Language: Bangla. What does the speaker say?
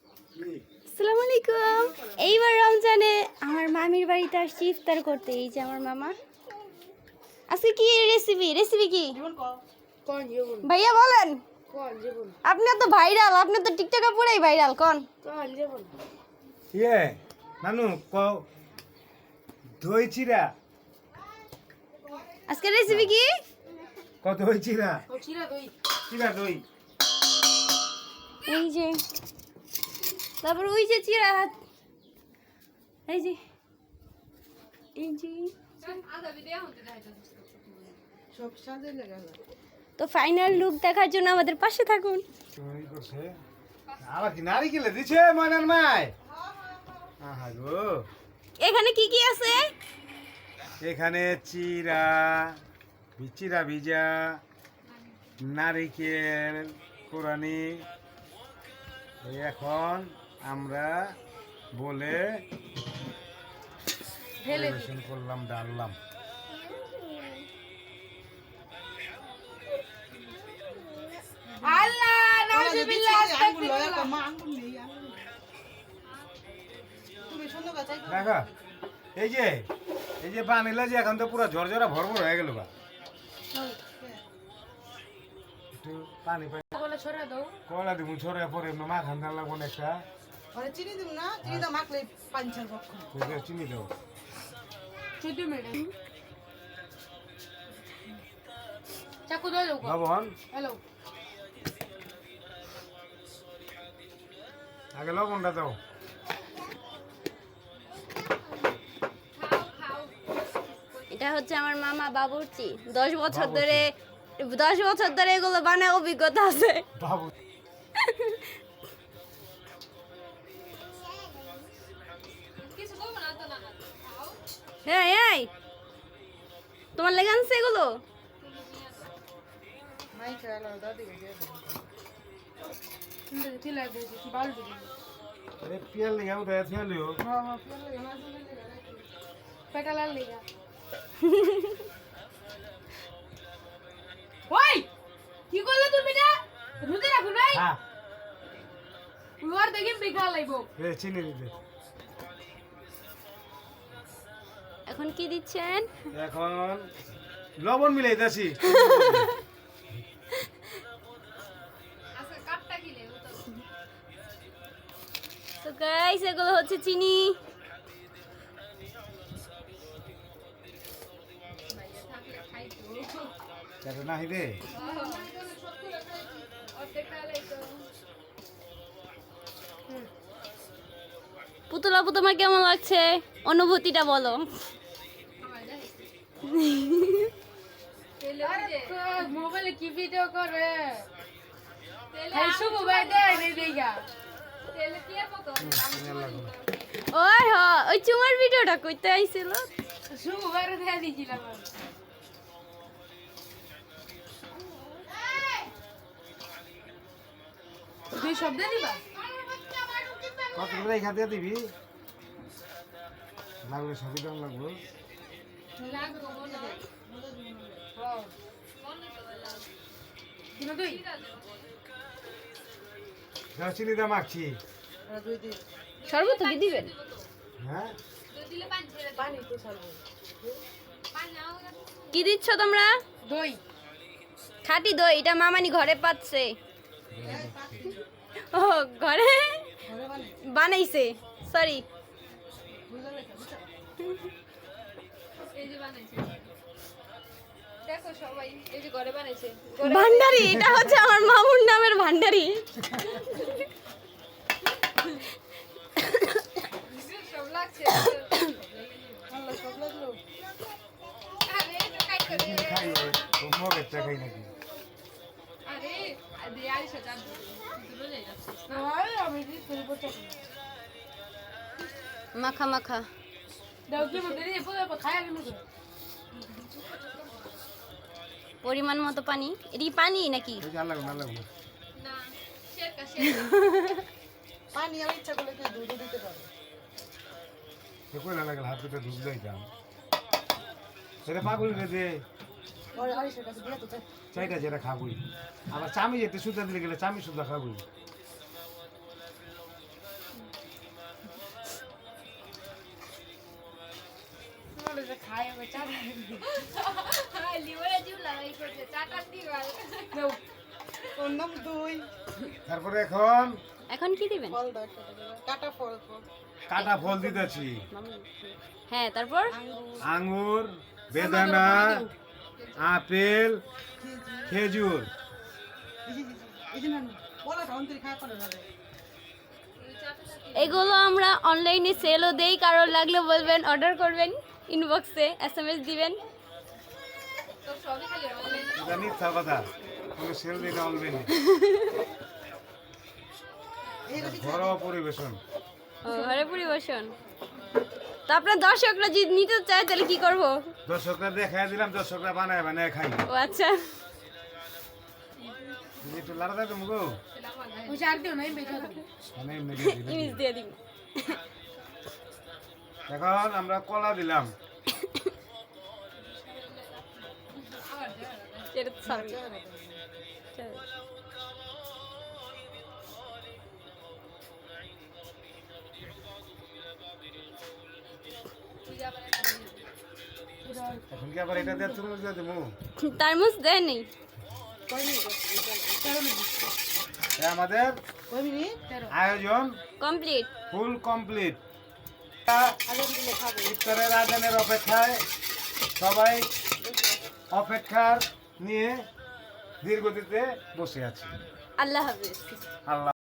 আসসালামু আলাইকুম এইবার রমজানে আমার মামির বাড়িতে আসছি ইফতার করতে এই যে আমার মামা। আজকে কি রেসিপি রেসিপি কি? ভাইয়া বলেন। আপনি তো ভাইরাল আপনি তো টিকটকে পুরাই ভাইরাল কোন। ইয়ে নানু ক দই চিরা আজকে রেসিপি কি? কত দই চিরা চিরা দই। চিরা দই। এই যে তারপর ওই যে চিরা হাত। এই যে এই যে তো ফাইনাল লুক দেখার জন্য আমাদের পাশে থাকুন। এখানে কি কি আছে? এখানে চিরা চিরা ভিজা নারিকেল কোরআনি এই এখন আমরা বলে পরিবেশন করলাম ডাললাম। আল্লাহ দেখো এই যে এই যে বানিলা যে এখন তো পুরো ঝরঝরা ভরভর হয়ে গেল বা একটু পানি পানি ছড়া দাও। কলা দিব ছড়ে পরে মা খান্দা লাগবো না একটা? চিনি দিব না চিনি দাও মাখলে পাঞ্চার পক্ষ তোকে চিনি দাও। চোদ্দ মিনিট চাকু দাও দাও। লবণ। হ্যালো। আগে লবণটা দাও। এটা হচ্ছে আমার মামা বাবুর্চি। দশ বছর ধরে দশ বছর ধরে এগুলো বানায় অভিজ্ঞতা আছে। হ্যাঁ এই। তোমার লেগে আনছে এগুলো? সুন্দর তিলা ওই কি করলে তুমি না? রুদে রাখো নাই হ্যাঁ। উয়ার দেখি বিঘা লাইবো এ চিনি দিতে। এখন কি দিচ্ছেন? এখন লবণ মিলাইতেছি তো গাইস এগুলো হচ্ছে চিনি। পুতুল আপু তোমার কেমন লাগছে? অনুভূতিটা বলো। মোবাইলে কি ভিডিও করে শুভ ভাই দেখা ওই হ ওই চুমার ভিডিওটা কইতে আইছিল। শুভ ভাই দেয়া আমি। দুই শব্দ দিবা? কত করে এখান দিয়ে দিবি? লাগলে সবই দাম লাগবে। চিনি দাম শরবত কি দিবেন? হ্যাঁ? পানি তো ছাড়বো কি দিচ্ছ তোমরা? দই। খাঁটি দই এটা মামানি ঘরে পাচ্ছে। ও ঘরে? বানাইছে সরি ভান্ডারি এটা হচ্ছে আমার মামুর নামের ভান্ডারি আল্লাহ সব লাগল কি খাই মগের চা খাই নাকি ওই আমি দিই তুই বলতে মাখা মাখা। দিয়ে পরিমাণ মতো পানি। এটি পানি নাকি? পানি আমি ইচ্ছা করলে দুধও দিতে পারো সে কইলা হাত ধুব যাইতাম সেটা পাগল রে চাইটা যেটা খাবই। আবার চামি যেতে সুদ্ধা দিলে গেলে চামি সুদ্ধা খাবই। তারপরে এখন? এখন কি কাটা ফল হ্যাঁ তারপর? আঙ্গুর। বেদানা আপেল খেজুর। এগুলো আমরা অনলাইনে সেলও দেই কারোর লাগলে বলবেন অর্ডার করবেন ইনবক্সে এস এম এস দিবেন ঘরোয়া পরিবেশন। ঘরে পরিবেশন। তো আপনার দর্শকরা যদি নিতে চায় তাহলে কি করব? দর্শকরা দেখাই দিলাম দর্শকরা বানায় বানায় খাই ও আচ্ছা। একটু লাড়া দেয় তুমি গো ওই দিও নাই বেঁচে মানে। ইমেজ দিয়ে দিন এখন আমরা কলা দিলাম। এটা এখন কি আবার এটা দিয়ে তুমি দিয়ে দেবো তারমুজ দেয় নেই। আমাদের আয়োজন কমপ্লিট। Full complete. আগে দিলে খাবে ইফতারের আজানের অপেক্ষায় সবাই অপেক্ষার নিয়ে ধীরগতিতে বসে আছি। আল্লাহ হাফিজ। আল্লাহ